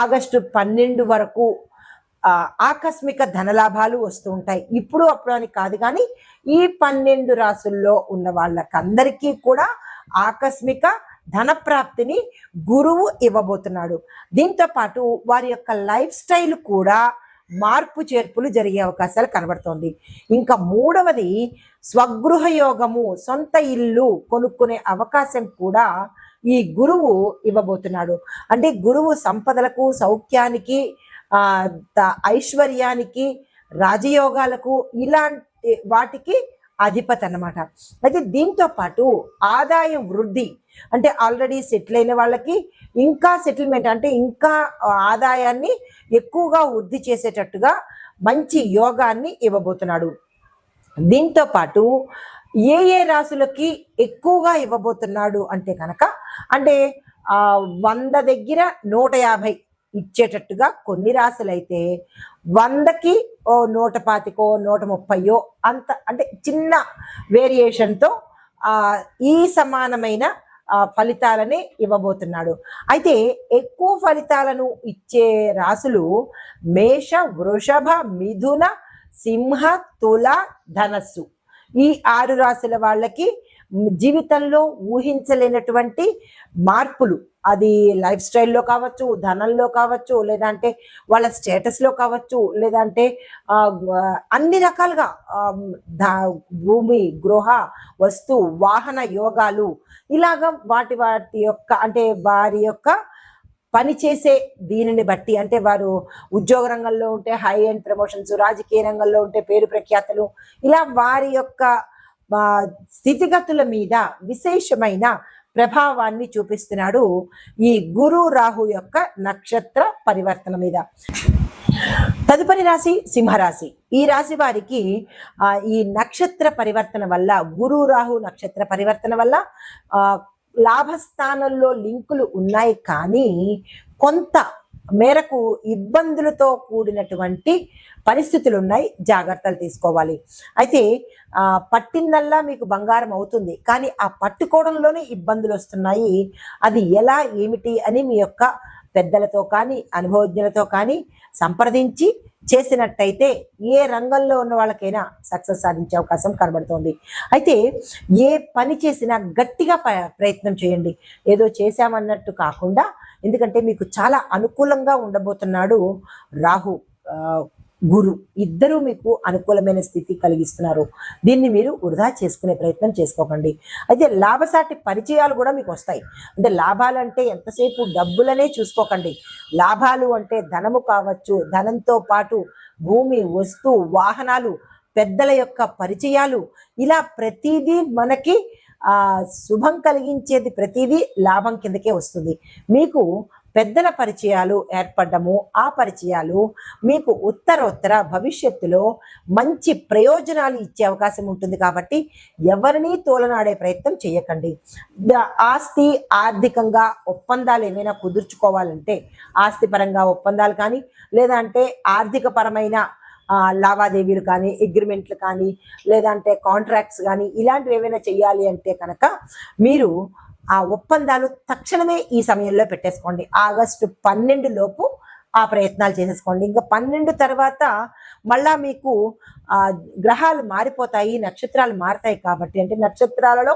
August పన్నెండు వరకు ఆకస్మిక ధనలాభాలు వస్తూ ఉంటాయి. ఇప్పుడు అప్పుడు అని కాదు కానీ ఈ పన్నెండు రాసుల్లో ఉన్న వాళ్ళకందరికీ కూడా ఆకస్మిక ధన ప్రాప్తిని గురువు ఇవ్వబోతున్నాడు. దీంతో పాటు వారి యొక్క లైఫ్ స్టైల్ కూడా మార్పు చేర్పులు జరిగే అవకాశాలు కనబడుతోంది. ఇంకా మూడవది స్వగృహ యోగము సొంత ఇల్లు కొనుక్కునే అవకాశం కూడా ఈ గురువు ఇవ్వబోతున్నాడు. అంటే గురువు సంపదలకు సౌఖ్యానికి ఐశ్వర్యానికి రాజయోగాలకు ఇలాంటి వాటికి అధిపతి అనమాట అయితే దీంతో పాటు ఆదాయం వృద్ధి అంటే ఆల్రెడీ సెటిల్ అయిన వాళ్ళకి ఇంకా సెటిల్మెంట్ అంటే ఇంకా ఆదాయాన్ని ఎక్కువగా వృద్ధి చేసేటట్టుగా మంచి యోగాన్ని ఇవ్వబోతున్నాడు. దీంతో పాటు ఏ ఏ రాసులకి ఎక్కువగా ఇవ్వబోతున్నాడు అంటే కనుక అంటే ఆ వంద దగ్గర నూట యాభై ఇచ్చేటట్టుగా కొన్ని రాసులైతే వందకి ఓ నూట పాతికో నూట ముప్పయో అంత అంటే చిన్న వేరియేషన్తో ఆ ఈ సమానమైన ఆ, ఫలితాలని ఇవ్వబోతున్నాడు. అయితే ఎక్కువ ఫలితాలను ఇచ్చే రాసులు మేష వృషభ మిథున సింహ తుల ధనస్సు. ఈ ఆరు రాశుల వాళ్ళకి జీవితంలో ఊహించలేనటువంటి మార్పులు. అది లైఫ్ స్టైల్లో కావచ్చు ధనంలో కావచ్చు లేదంటే వాళ్ళ స్టేటస్లో కావచ్చు లేదంటే అన్ని రకాలుగా భూమి గృహ వస్తు వాహన యోగాలు. ఇలాగ వాటి వాటి యొక్క అంటే వారి యొక్క పని చేసే దీనిని బట్టి అంటే వారు ఉద్యోగ రంగంలో ఉంటే హై ఎండ్ ప్రమోషన్స్ రాజకీయ రంగంలో ఉంటే పేరు ప్రఖ్యాతలు ఇలా వారి యొక్క స్థితిగతుల మీద విశేషమైన ప్రభావాన్ని చూపిస్తున్నాడు ఈ గురు రాహు యొక్క నక్షత్ర పరివర్తన మీద. తదుపరి రాశి సింహరాశి. ఈ రాశి వారికి ఈ నక్షత్ర పరివర్తన వల్ల గురు రాహు నక్షత్ర పరివర్తన వల్ల లాభస్థానంలో లింకులు ఉన్నాయి కానీ కొంత మేరకు ఇబ్బందులతో కూడినటువంటి పరిస్థితులు ఉన్నాయి. జాగ్రత్తలు తీసుకోవాలి. అయితే పట్టిందల్లా మీకు బంగారం అవుతుంది. కానీ ఆ పట్టుకోవడంలోనే ఇబ్బందులు వస్తున్నాయి. అది ఎలా ఏమిటి అని మీ యొక్క పెద్దలతో కానీ అనుభవజ్ఞులతో కానీ సంప్రదించి చేసినట్టయితే ఏ రంగంలో ఉన్న వాళ్ళకైనా సక్సెస్ సాధించే అవకాశం కనబడుతోంది. అయితే ఏ పని చేసినా గట్టిగా ప్రయత్నం చేయండి. ఏదో చేశామన్నట్టు కాకుండా ఎందుకంటే మీకు చాలా అనుకూలంగా ఉండబోతున్నాడు రాహు. గురు. ఇద్దరూ మీకు అనుకూలమైన స్థితి కలిగిస్తున్నారు. దీన్ని మీరు వృధా చేసుకునే ప్రయత్నం చేసుకోకండి. అయితే లాభసాటి పరిచయాలు కూడా మీకు వస్తాయి. అంటే లాభాలంటే ఎంతసేపు డబ్బులనే చూసుకోకండి. లాభాలు అంటే ధనము కావచ్చు ధనంతో పాటు భూమి వస్తు వాహనాలు పెద్దల యొక్క పరిచయాలు. ఇలా ప్రతిదీ మనకి ఆ శుభం కలిగించేది ప్రతిదీ లాభం కిందకే వస్తుంది. మీకు పెద్దల పరిచయాలు ఏర్పడము ఆ పరిచయాలు మీకు ఉత్తరోత్తర భవిష్యత్తులో మంచి ప్రయోజనాలు ఇచ్చే అవకాశం ఉంటుంది కాబట్టి ఎవరిని తోలనాడే ప్రయత్నం చేయకండి. ఆస్తి ఆర్థికంగా ఒప్పందాలు ఏమైనా కుదుర్చుకోవాలంటే ఆస్తి పరంగా ఒప్పందాలు కానీ లేదంటే ఆర్థిక పరమైన లావాదేవీలు కానీ అగ్రిమెంట్లు కానీ లేదంటే కాంట్రాక్ట్స్ కానీ ఇలాంటివి ఏమైనా చేయాలి అంటే కనుక మీరు ఆ ఒప్పందాలు తక్షణమే ఈ సమయంలో పెట్టేసుకోండి. ఆగస్టు పన్నెండు లోపు ఆ ప్రయత్నాలు చేసేసుకోండి. ఇంకా పన్నెండు తర్వాత మళ్ళా మీకు గ్రహాలు మారిపోతాయి నక్షత్రాలు మారుతాయి కాబట్టి అంటే నక్షత్రాలలో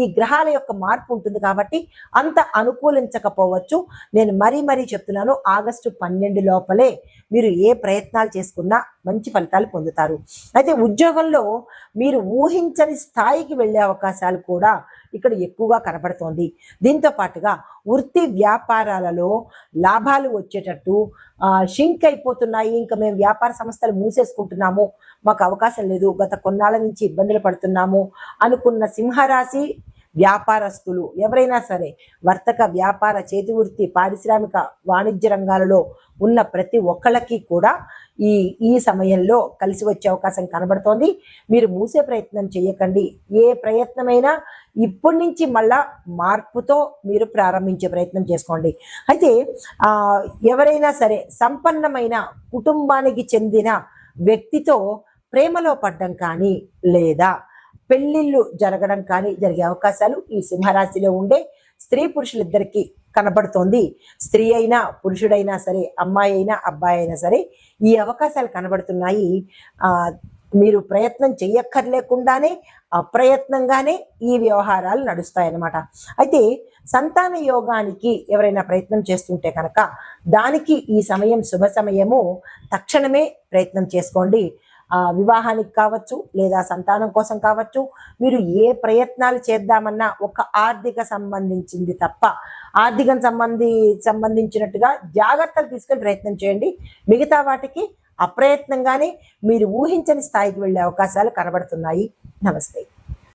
ఈ గ్రహాల యొక్క మార్పు ఉంటుంది కాబట్టి అంత అనుకూలించకపోవచ్చు. నేను మరీ మరీ చెప్తున్నాను ఆగస్టు పన్నెండు లోపలే మీరు ఏ ప్రయత్నాలు చేసుకున్నా మంచి ఫలితాలు పొందుతారు. అయితే ఉద్యోగంలో మీరు ఊహించని స్థాయికి వెళ్ళే అవకాశాలు కూడా ఇక్కడ ఎక్కువగా కనబడుతోంది దీంతో పాటుగా వృత్తి వ్యాపారాలలో లాభాలు వచ్చేటట్టు షింక్ అయిపోతున్నాయి. ఇంకా మేము వ్యాపార సంస్థలు మూసేసుకుంటున్నాము. మాకు అవకాశం లేదు. గత కొన్నాళ్ళ నుంచి ఇబ్బందులు పడుతున్నాము అనుకున్న సింహరాశి వ్యాపారస్తులు ఎవరైనా సరే వర్తక వ్యాపార చేతి వృత్తి పారిశ్రామిక వాణిజ్య రంగాలలో ఉన్న ప్రతి ఒక్కళ్ళకి కూడా ఈ ఈ సమయంలో కలిసి వచ్చే అవకాశం కనబడుతోంది. మీరు మూసే ప్రయత్నం చేయకండి. ఏ ప్రయత్నమైనా ఇప్పటి నుంచి మళ్ళా మార్పుతో మీరు ప్రారంభించే ప్రయత్నం చేసుకోండి. అయితే ఎవరైనా సరే సంపన్నమైన కుటుంబానికి చెందిన వ్యక్తితో ప్రేమలో పడ్డం కానీ లేదా పెళ్ళిళ్ళు జరగడం కానీ జరిగే అవకాశాలు ఈ సింహరాశిలో ఉండే స్త్రీ పురుషులిద్దరికీ కనబడుతోంది. స్త్రీ అయినా పురుషుడైనా సరే అమ్మాయి అయినా అబ్బాయి అయినా సరే ఈ అవకాశాలు కనబడుతున్నాయి. ఆ మీరు ప్రయత్నం చెయ్యక్కర్లేకుండానే అప్రయత్నంగానే ఈ వ్యవహారాలు నడుస్తాయన్నమాట. అయితే సంతాన యోగానికి ఎవరైనా ప్రయత్నం చేస్తుంటే కనుక దానికి ఈ సమయం శుభ సమయము తక్షణమే ప్రయత్నం చేసుకోండి. వివాహానికి కావచ్చు లేదా సంతానం కోసం కావచ్చు మీరు ఏ ప్రయత్నాలు చేద్దామన్నా ఒక ఆర్థిక సంబంధించింది తప్ప ఆర్థికం సంబంధి సంబంధించినట్టుగా జాగ్రత్తలు తీసుకొని ప్రయత్నం చేయండి. మిగతా వాటికి అప్రయత్నంగానే మీరు ఊహించని స్థాయికి వెళ్ళే అవకాశాలు కనబడుతున్నాయి. నమస్తే.